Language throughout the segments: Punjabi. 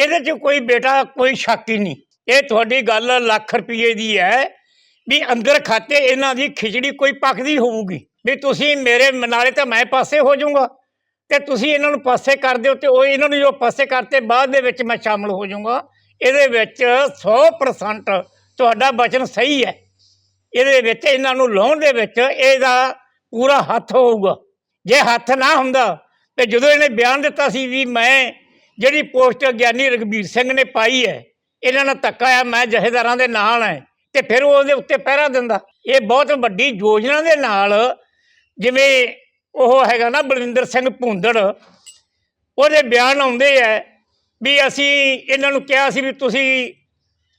ਇਹਦੇ 'ਚ ਕੋਈ ਬੇਟਾ ਕੋਈ ਸ਼ੱਕ ਹੀ ਨਹੀਂ। ਇਹ ਤੁਹਾਡੀ ਗੱਲ ਲੱਖ ਰੁਪਏ ਦੀ ਹੈ ਵੀ ਅੰਦਰ ਖਾਤੇ ਇਹਨਾਂ ਦੀ ਖਿਚੜੀ ਕੋਈ ਪੱਕਦੀ ਹੋਊਗੀ। ਵੀ ਤੁਸੀਂ ਮੇਰੇ ਨਾਲੇ ਤਾਂ ਮੈਂ ਪਾਸੇ ਹੋ ਜਾਊਂਗਾ ਤੇ ਤੁਸੀਂ ਇਹਨਾਂ ਨੂੰ ਪਾਸੇ ਕਰ ਦਿਓ ਤੇ ਉਹ ਇਹਨਾਂ ਨੂੰ ਜੋ ਪਾਸੇ ਕਰਤੇ ਬਾਅਦ ਦੇ ਵਿੱਚ ਮੈਂ ਸ਼ਾਮਲ ਹੋ ਜਾਊਂਗਾ। ਇਹਦੇ ਵਿੱਚ 100% ਤੁਹਾਡਾ ਬਚਨ ਸਹੀ ਹੈ। ਇਹਦੇ ਵਿੱਚ ਇਹਨਾਂ ਨੂੰ ਲਾਉਣ ਦੇ ਵਿੱਚ ਇਹਦਾ ਪੂਰਾ ਹੱਥ ਹੋਊਗਾ। ਜੇ ਹੱਥ ਨਾ ਹੁੰਦਾ ਤੇ ਜਦੋਂ ਇਹਨੇ ਬਿਆਨ ਦਿੱਤਾ ਸੀ ਵੀ ਮੈਂ ਜਿਹੜੀ ਪੋਸਟ ਗਿਆਨੀ ਰਗਵੀਰ ਸਿੰਘ ਨੇ ਪਾਈ ਹੈ, ਇਹਨਾਂ ਨਾਲ ਧੱਕਾ ਆ ਮੈਂ ਜਹੇਦਾਰਾਂ ਦੇ ਨਾਲ ਹੈ ਤੇ ਫਿਰ ਉਹ ਉਹਦੇ ਉੱਤੇ ਪਹਿਰਾ ਦਿੰਦਾ। ਇਹ ਬਹੁਤ ਵੱਡੀ ਯੋਜਨਾ ਦੇ ਨਾਲ ਜਿਵੇਂ ਉਹ ਹੈਗਾ ਨਾ ਬਲਵਿੰਦਰ ਸਿੰਘ ਭੁੰਦੜ, ਉਹਦੇ ਬਿਆਨ ਆਉਂਦੇ ਐ ਵੀ ਅਸੀਂ ਇਹਨਾਂ ਨੂੰ ਕਿਹਾ ਸੀ ਵੀ ਤੁਸੀਂ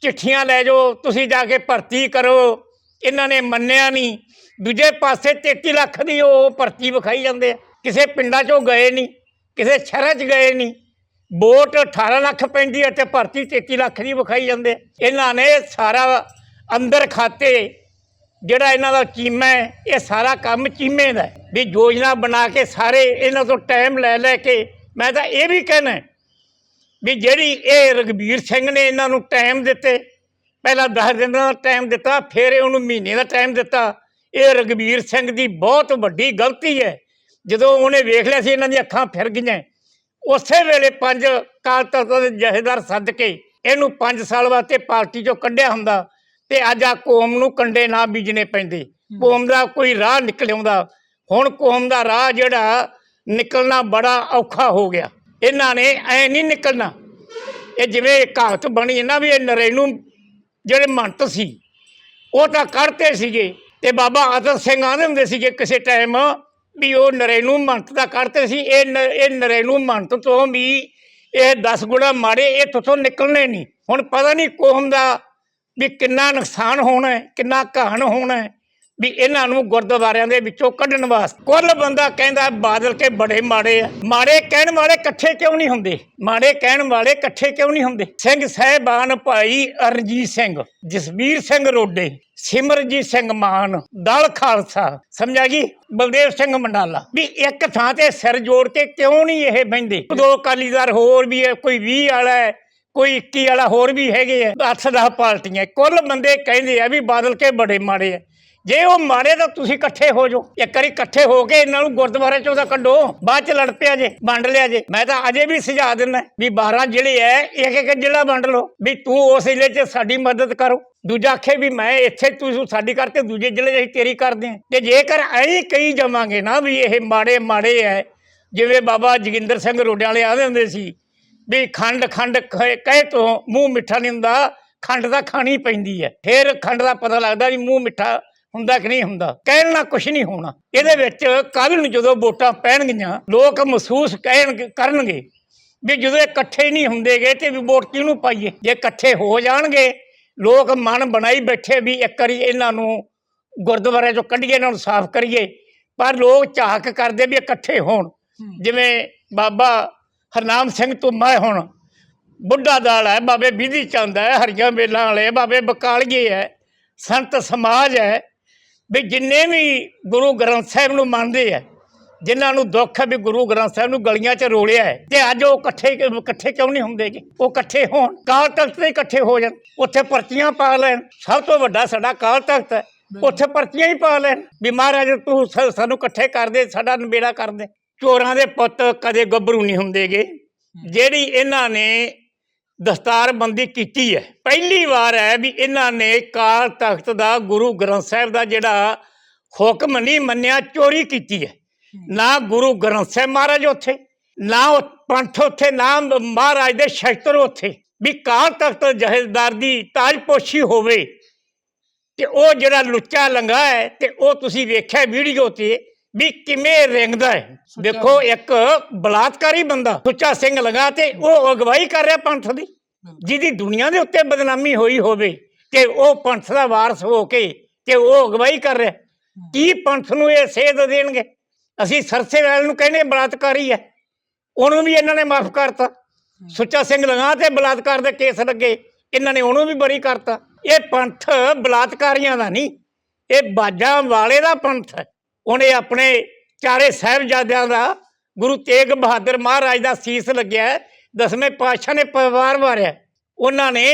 ਚਿੱਠੀਆਂ ਲੈ ਜਾਓ, ਤੁਸੀਂ ਜਾ ਕੇ ਭਰਤੀ ਕਰੋ, ਇਹਨਾਂ ਨੇ ਮੰਨਿਆ ਨਹੀਂ। ਦੂਜੇ ਪਾਸੇ 33 ਲੱਖ ਦੀ ਉਹ ਭਰਤੀ ਵਿਖਾਈ ਜਾਂਦੇ ਆ। ਕਿਸੇ ਪਿੰਡਾਂ 'ਚੋਂ ਗਏ ਨਹੀਂ, ਕਿਸੇ ਸ਼ਹਿਰਾਂ 'ਚ ਗਏ ਨਹੀਂ। ਵੋਟ 18 ਲੱਖ ਪੈਂਦੀ ਹੈ ਤੇ ਭਰਤੀ 33 ਲੱਖ ਦੀ ਵਿਖਾਈ ਜਾਂਦੇ। ਇਹਨਾਂ ਨੇ ਸਾਰਾ ਅੰਦਰ ਖਾਤੇ, ਜਿਹੜਾ ਇਹਨਾਂ ਦਾ ਚੀਮਾ ਹੈ, ਇਹ ਸਾਰਾ ਕੰਮ ਚੀਮੇ ਦਾ ਵੀ ਯੋਜਨਾ ਬਣਾ ਕੇ ਸਾਰੇ ਇਹਨਾਂ ਤੋਂ ਟਾਈਮ ਲੈ ਲੈ ਕੇ, ਮੈਂ ਤਾਂ ਇਹ ਵੀ ਕਹਿਣਾ ਵੀ ਜਿਹੜੀ ਇਹ ਰਗਵੀਰ ਸਿੰਘ ਨੇ ਇਹਨਾਂ ਨੂੰ ਟਾਈਮ ਦਿੱਤੇ, ਪਹਿਲਾਂ 10 ਦਿਨ ਦਾ ਟਾਈਮ ਦਿੱਤਾ, ਫਿਰ ਉਹਨੂੰ ਮਹੀਨੇ ਦਾ ਟਾਈਮ ਦਿੱਤਾ। ਇਹ ਰਗਵੀਰ ਸਿੰਘ ਦੀ ਬਹੁਤ ਵੱਡੀ ਗਲਤੀ ਹੈ। ਜਦੋਂ ਉਹਨੇ ਵੇਖ ਲਿਆ ਸੀ ਇਹਨਾਂ ਦੀਆਂ ਅੱਖਾਂ ਫਿਰ ਗਈਆਂ। ਉਸੇ ਵੇਲੇ ਪੰਜ ਕਾਲ ਤਖਤ ਦੇ ਜਹੇਦਾਰ ਸੱਦ ਕੇ ਇਹਨੂੰ 5 ਸਾਲ ਵਾਸਤੇ ਪਾਰਟੀ ਚੋਂ ਕੱਢਿਆ ਹੁੰਦਾ ਤੇ ਅੱਜ ਆ ਕੌਮ ਨੂੰ ਕੰਡੇ ਨਾ ਬੀਜਣੇ ਪੈਂਦੇ। ਕੌਮ ਦਾ ਕੋਈ ਰਾਹ ਨਿਕਲ ਆਉਂਦਾ। ਹੁਣ ਕੌਮ ਦਾ ਰਾਹ ਜਿਹੜਾ ਨਿਕਲਣਾ ਬੜਾ ਔਖਾ ਹੋ ਗਿਆ। ਇਹਨਾਂ ਨੇ ਐ ਨਹੀਂ ਨਿਕਲਣਾ। ਇਹ ਜਿਵੇਂ ਇੱਕ ਕਹਾਵਤ ਬਣੀ ਨਾ ਵੀ ਇਹ ਨਰੇਣੂ ਜਿਹੜੇ ਮੰਤ ਸੀ ਉਹ ਤਾਂ ਕਰਤੇ ਸੀਗੇ ਤੇ ਬਾਬਾ ਆਦਰ ਸਿੰਘ ਆਂਦੇ ਹੁੰਦੇ ਸੀਗੇ ਕਿਸੇ ਟਾਈਮ ਵੀ ਉਹ ਨਰੇਣੂ ਮੰਤ ਦਾ ਕਰਤੇ ਸੀ, ਇਹ ਨ- ਇਹ ਨਰੇਣੂ ਮੰਤ ਤੋਂ ਵੀ ਇਹ 10 ਗੁਣਾ ਮਾਰੇ ਇਹ ਤੁਥੋਂ ਨਿਕਲਣੇ ਨਹੀਂ। ਹੁਣ ਪਤਾ ਨਹੀਂ ਕੌਮ ਦਾ ਵੀ ਕਿੰਨਾ ਨੁਕਸਾਨ ਹੋਣਾ ਹੈ, ਕਿੰਨਾ ਘਾਣ ਹੋਣਾ ਹੈ। ਵੀ ਇਹਨਾਂ ਨੂੰ ਗੁਰਦੁਆਰਿਆਂ ਦੇ ਵਿੱਚੋਂ ਕੱਢਣ ਵਾਸਤੇ। ਕੁੱਲ ਬੰਦਾ ਕਹਿੰਦਾ ਬਾਦਲ ਕੇ ਬੜੇ ਮਾੜੇ ਆ। ਮਾੜੇ ਕਹਿਣ ਵਾਲੇ ਇਕੱਠੇ ਕਿਉਂ ਨਹੀਂ ਹੁੰਦੇ? ਮਾੜੇ ਕਹਿਣ ਵਾਲੇ ਇਕੱਠੇ ਕਿਉਂ ਨਹੀਂ ਹੁੰਦੇ? ਸਿੰਘ ਸਹਿਬਾਨ ਭਾਈ ਅਰਜੀਤ ਸਿੰਘ, ਜਸਵੀਰ ਸਿੰਘ ਰੋਡੇ, ਸਿਮਰਜੀਤ ਸਿੰਘ ਮਾਨ, ਦਲ ਖਾਲਸਾ। ਸਮਝਾ ਗਈ ਬਲਦੇਵ ਸਿੰਘ ਮੰਡਾਲਾ। ਵੀ ਇੱਕ ਥਾਂ ਤੇ ਸਿਰ ਜੋੜ ਕੇ ਕਿਉਂ ਨਹੀਂ ਇਹ ਬਹਿੰਦੇ? ਦੋ ਅਕਾਲੀਦਾਰ ਹੋਰ ਵੀ ਹੈ, ਕੋਈ 20 ਵਾਲਾ ਹੈ, ਕੋਈ 21 ਵਾਲਾ ਹੋਰ ਵੀ ਹੈਗੇ ਆ। 8-10 ਪਾਰਟੀਆਂ। ਕੁੱਲ ਬੰਦੇ ਕਹਿੰਦੇ ਆ ਵੀ ਬਾਦਲ ਕੇ ਬੜੇ ਮਾੜੇ ਆ। ਜੇ ਉਹ ਮਾਰੇ ਤਾਂ ਤੁਸੀਂ ਇਕੱਠੇ ਹੋ ਜਾਓ। ਇੱਕ ਵਾਰੀ ਇਕੱਠੇ ਹੋ ਕੇ ਇਹਨਾਂ ਨੂੰ ਗੁਰਦੁਆਰੇ ਚੋਂ ਦਾ ਕੱਢੋ, ਬਾਅਦ ਚ ਲੜ ਪਿਆ ਜੇ, ਵੰਡ ਲਿਆ ਜੇ। ਮੈਂ ਤਾਂ ਅਜੇ ਵੀ ਸੁਝਾ ਦਿੰਦਾ ਵੀ 12 ਜ਼ਿਲ੍ਹੇ ਐ ਇੱਕ ਇੱਕ ਜ਼ਿਲ੍ਹਾ ਵੰਡ ਲਓ, ਵੀ ਤੂੰ ਉਸ ਜ਼ਿਲ੍ਹੇ 'ਚ ਸਾਡੀ ਮਦਦ ਕਰੋ। ਦੂਜਾ ਆਖੇ ਵੀ ਮੈਂ ਇੱਥੇ ਤੂੰ ਸਾਡੀ ਕਰਕੇ ਦੂਜੇ ਜ਼ਿਲ੍ਹੇ 'ਚ ਅਸੀਂ ਤੇਰੀ ਕਰਦੇ ਹਾਂ। ਤੇ ਜੇਕਰ ਐਂ ਕਹੀ ਜਾਵਾਂਗੇ ਨਾ ਵੀ ਇਹ ਮਾੜੇ ਮਾੜੇ ਐ, ਜਿਵੇਂ ਬਾਬਾ ਜੋਗਿੰਦਰ ਸਿੰਘ ਰੋਡਿਆਂ ਵਾਲੇ ਆਦੇ ਹੁੰਦੇ ਸੀ, ਵੀ ਖੰਡ ਖੰਡ ਖ- ਕਹੇ ਤੋਂ, ਮੂੰਹ ਮਿੱਠਾ ਨਹੀਂ ਹੁੰਦਾ, ਖੰਡ ਤਾਂ ਖਾਣੀ ਪੈਂਦੀ ਹੈ ਫਿਰ ਖੰਡ ਦਾ ਪਤਾ ਲੱਗਦਾ ਵੀ ਮੂੰਹ ਮਿੱਠਾ ਹੁੰਦਾ ਕਿ ਨਹੀਂ ਹੁੰਦਾ? ਕਹਿਣ ਨਾਲ ਕੁਝ ਨਹੀਂ ਹੋਣਾ। ਇਹਦੇ ਵਿੱਚ ਕੱਲ ਨੂੰ ਜਦੋਂ ਵੋਟਾਂ ਪੈਣਗੀਆਂ ਲੋਕ ਮਹਿਸੂਸ ਕਹਿਣ ਕਰਨਗੇ ਵੀ ਜਦੋਂ ਇਕੱਠੇ ਨਹੀਂ ਹੁੰਦੇਗੇ ਤੇ ਵੀ ਵੋਟ ਕਿਹਨੂੰ ਪਾਈਏ? ਜੇ ਇਕੱਠੇ ਹੋ ਜਾਣਗੇ ਲੋਕ ਮਨ ਬਣਾਈ ਬੈਠੇ ਵੀ ਇੱਕ ਵਾਰੀ ਇਹਨਾਂ ਨੂੰ ਗੁਰਦੁਆਰੇ ਚੋਂ ਕੱਢੀਏ ਇਹਨਾਂ ਨੂੰ ਸਾਫ਼ ਕਰੀਏ। ਪਰ ਲੋਕ ਝਾਕ ਕਰਦੇ ਵੀ ਇਕੱਠੇ ਹੋਣ। ਜਿਵੇਂ ਬਾਬਾ ਹਰਨਾਮ ਸਿੰਘ ਧੁੰਮਾ ਹੁਣ। ਬੁੱਢਾ ਦਾਲ ਹੈ ਬਾਬੇ ਵਿਧੀ ਚੰਦ ਹੈ ਹਰੀਆਂ ਵੇਲਾਂ ਵਾਲੇ ਬਾਬੇ ਬਕਾਲੀਏ ਹੈ ਸੰਤ ਸਮਾਜ ਹੈ। ਵੀ ਜਿੰਨੇ ਵੀ ਗੁਰੂ ਗ੍ਰੰਥ ਸਾਹਿਬ ਨੂੰ ਮੰਨਦੇ ਆ ਜਿਨ੍ਹਾਂ ਨੂੰ ਦੁੱਖ ਹੈ ਵੀ ਗੁਰੂ ਗ੍ਰੰਥ ਸਾਹਿਬ ਨੂੰ ਗਲੀਆਂ 'ਚ ਰੋਲਿਆ ਹੈ ਤੇ ਅੱਜ ਉਹ ਇਕੱਠੇ ਇਕੱਠੇ ਕਿਉਂ ਨਹੀਂ ਹੁੰਦੇਗੇ ਉਹ ਇਕੱਠੇ ਹੋਣ ਕਾਲ ਤਖਤ ਤੇ ਇਕੱਠੇ ਹੋ ਜਾਣ ਉੱਥੇ ਪਰਚੀਆਂ ਪਾ ਲੈਣ। ਸਭ ਤੋਂ ਵੱਡਾ ਸਾਡਾ ਕਾਲ ਤਖਤ ਹੈ ਉੱਥੇ ਪਰਚੀਆਂ ਹੀ ਪਾ ਲੈਣ। ਵੀ ਮਹਾਰਾਜ ਤੂੰ ਸਾਨੂੰ ਇਕੱਠੇ ਕਰ ਦੇ ਸਾਡਾ ਨਿਬੇੜਾ ਕਰ ਦੇ। ਚੋਰਾਂ ਦੇ ਪੁੱਤ ਕਦੇ ਗੱਭਰੂ ਨਹੀਂ ਹੁੰਦੇਗੇ ਜਿਹੜੀ ਇਹਨਾਂ ਨੇ ਦਸਤਾਰਬੰਦੀ ਕੀਤੀ ਹੈ। ਪਹਿਲੀ ਵਾਰ ਹੈ ਵੀ ਇਹਨਾਂ ਨੇ ਕਾਲ ਤਖਤ ਦਾ ਗੁਰੂ ਗ੍ਰੰਥ ਸਾਹਿਬ ਦਾ ਜਿਹੜਾ ਹੁਕਮ ਨਹੀਂ ਮੰਨਿਆ ਚੋਰੀ ਕੀਤੀ ਹੈ। ਨਾ ਗੁਰੂ ਗ੍ਰੰਥ ਸਾਹਿਬ ਮਹਾਰਾਜ ਉੱਥੇ ਨਾ ਪੰਥ ਉੱਥੇ ਨਾ ਮਹਾਰਾਜ ਦੇ ਸ਼ਸਤਰ ਉੱਥੇ। ਵੀ ਕਾਲ ਤਖਤ ਜਹੇਦਾਰ ਦੀ ਤਾਜਪੋਸ਼ੀ ਹੋਵੇ ਤੇ ਉਹ ਜਿਹੜਾ ਲੁੱਚਾ ਲੰਗਾ ਹੈ ਤੇ ਉਹ ਤੁਸੀਂ ਵੇਖਿਆ ਵੀਡੀਓ ਤੇ ਵੀ ਕਿਵੇਂ ਰਿੰਗਦਾ ਹੈ। ਦੇਖੋ ਇੱਕ ਬਲਾਤਕਾਰੀ ਬੰਦਾ ਸੁੱਚਾ ਸਿੰਘ ਲਗਾ ਤੇ ਉਹ ਅਗਵਾਈ ਕਰ ਰਿਹਾ ਪੰਥ ਦੀ। ਜਿਹਦੀ ਦੁਨੀਆ ਦੇ ਉੱਤੇ ਬਦਨਾਮੀ ਹੋਈ ਹੋਵੇ ਤੇ ਉਹ ਪੰਥ ਦਾ ਵਾਰਸ ਹੋ ਕੇ ਤੇ ਉਹ ਅਗਵਾਈ ਕਰ ਰਿਹਾ। ਕੀ ਪੰਥ ਨੂੰ ਇਹ ਸੇਧ ਦੇਣਗੇ? ਅਸੀਂ ਸਰਸੇ ਵਾਲ ਨੂੰ ਕਹਿੰਦੇ ਬਲਾਤਕਾਰੀ ਹੈ। ਉਹਨੂੰ ਵੀ ਇਹਨਾਂ ਨੇ ਮਾਫ ਕਰਤਾ। ਸੁੱਚਾ ਸਿੰਘ ਲਗਾ ਤੇ ਬਲਾਤਕਾਰ ਦੇ ਕੇਸ ਲੱਗੇ। ਇਹਨਾਂ ਨੇ ਉਹਨੂੰ ਵੀ ਬਰੀ ਕਰਤਾ। ਇਹ ਪੰਥ ਬਲਾਤਕਾਰੀਆਂ ਦਾ ਨਹੀਂ ਇਹ ਬਾਜਾਂ ਵਾਲੇ ਦਾ ਪੰਥ ਹੈ। ਉਹਨੇ ਆਪਣੇ ਚਾਰੇ ਸਾਹਿਬਜ਼ਾਦਿਆਂ ਦਾ ਗੁਰੂ ਤੇਗ ਬਹਾਦਰ ਮਹਾਰਾਜ ਦਾ ਸੀਸ ਲੱਗਿਆ ਦਸਵੇਂ ਪਾਤਸ਼ਾਹ ਨੇ ਪਰਿਵਾਰ ਵਾਰਿਆ। ਉਹਨਾਂ ਨੇ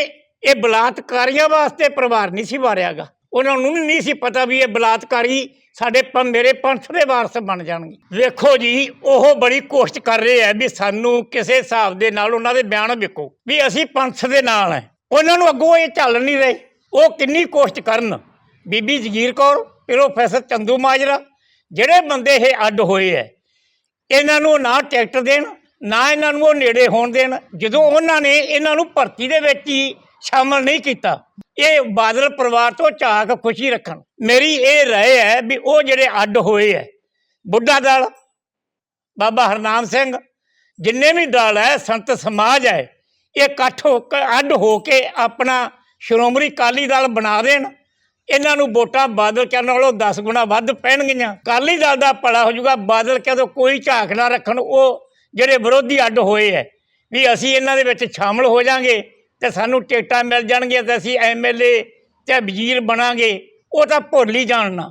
ਇਹ ਬਲਾਤਕਾਰੀਆਂ ਵਾਸਤੇ ਪਰਿਵਾਰ ਨਹੀਂ ਸੀ ਵਾਰਿਆਗਾ। ਉਹਨਾਂ ਨੂੰ ਨਹੀਂ ਸੀ ਪਤਾ ਵੀ ਇਹ ਬਲਾਤਕਾਰੀ ਸਾਡੇ ਮੇਰੇ ਪੰਥ ਦੇ ਵਾਰਸ ਬਣ ਜਾਣਗੇ। ਵੇਖੋ ਜੀ, ਉਹ ਬੜੀ ਕੋਸ਼ਿਸ਼ ਕਰ ਰਹੇ ਆ ਵੀ ਸਾਨੂੰ ਕਿਸੇ ਹਿਸਾਬ ਦੇ ਨਾਲ ਉਹਨਾਂ ਦੇ ਬਿਆਨ ਵੇਖੋ ਵੀ ਅਸੀਂ ਪੰਥ ਦੇ ਨਾਲ ਹੈ ਉਹਨਾਂ ਨੂੰ ਅੱਗੋਂ ਇਹ ਚੱਲ ਨਹੀਂ ਰਹੇ। ਉਹ ਕਿੰਨੀ ਕੋਸ਼ਿਸ਼ ਕਰਨ? ਬੀਬੀ ਜਗੀਰ ਕੌਰ, ਪ੍ਰੋਫੈਸਰ ਚੰਦੂ ਮਾਜਰਾ, ਜਿਹੜੇ ਬੰਦੇ ਇਹ ਅੱਡ ਹੋਏ ਐ ਇਹਨਾਂ ਨੂੰ ਨਾ ਟਿਕਟ ਦੇਣ ਨਾ ਇਹਨਾਂ ਨੂੰ ਉਹ ਨੇੜੇ ਹੋਣ ਦੇਣ। ਜਦੋਂ ਉਹਨਾਂ ਨੇ ਇਹਨਾਂ ਨੂੰ ਭਰਤੀ ਦੇ ਵਿੱਚ ਹੀ ਸ਼ਾਮਲ ਨਹੀਂ ਕੀਤਾ, ਇਹ ਬਾਦਲ ਪਰਿਵਾਰ ਤੋਂ ਝਾਕ ਖੁਸ਼ੀ ਰੱਖਣ। ਮੇਰੀ ਇਹ ਰਾਏ ਹੈ ਵੀ ਉਹ ਜਿਹੜੇ ਅੱਡ ਹੋਏ ਹੈ, ਬੁੱਢਾ ਦਲ, ਬਾਬਾ ਹਰਨਾਮ ਸਿੰਘ, ਜਿੰਨੇ ਵੀ ਦਲ ਹੈ, ਸੰਤ ਸਮਾਜ ਹੈ, ਇਹ ਇਕੱਠ ਹੋ ਕੇ, ਅੱਡ ਹੋ ਕੇ ਆਪਣਾ ਸ਼੍ਰੋਮਣੀ ਅਕਾਲੀ ਦਲ ਬਣਾ ਦੇਣ। ਇਹਨਾਂ ਨੂੰ ਵੋਟਾਂ ਬਾਦਲ ਕਰਨ ਨਾਲੋਂ 10 ਗੁਣਾ ਵੱਧ ਪੈਣਗੀਆਂ। ਅਕਾਲੀ ਦਲ ਦਾ ਭਲਾ ਹੋ ਜਾਊਗਾ, ਬਾਦਲ ਕਹਦੋਂ ਕੋਈ ਝਾਕ ਨਾ ਰੱਖਣ, ਉਹ ਜਿਹੜੇ ਵਿਰੋਧੀ ਅੱਡ ਹੋਏ ਐ, ਵੀ ਅਸੀਂ ਇਹਨਾਂ ਦੇ ਵਿੱਚ ਸ਼ਾਮਲ ਹੋ ਜਾਾਂਗੇ ਤੇ ਸਾਨੂੰ ਟਿਕਟਾਂ ਮਿਲ ਜਾਣਗੀਆਂ ਤੇ ਅਸੀਂ ਐਮਐਲਏ ਤੇ ਵਜ਼ੀਰ ਬਣਾਂਗੇ, ਉਹ ਤਾਂ ਭੁੱਲ ਹੀ ਜਾਣਨਾ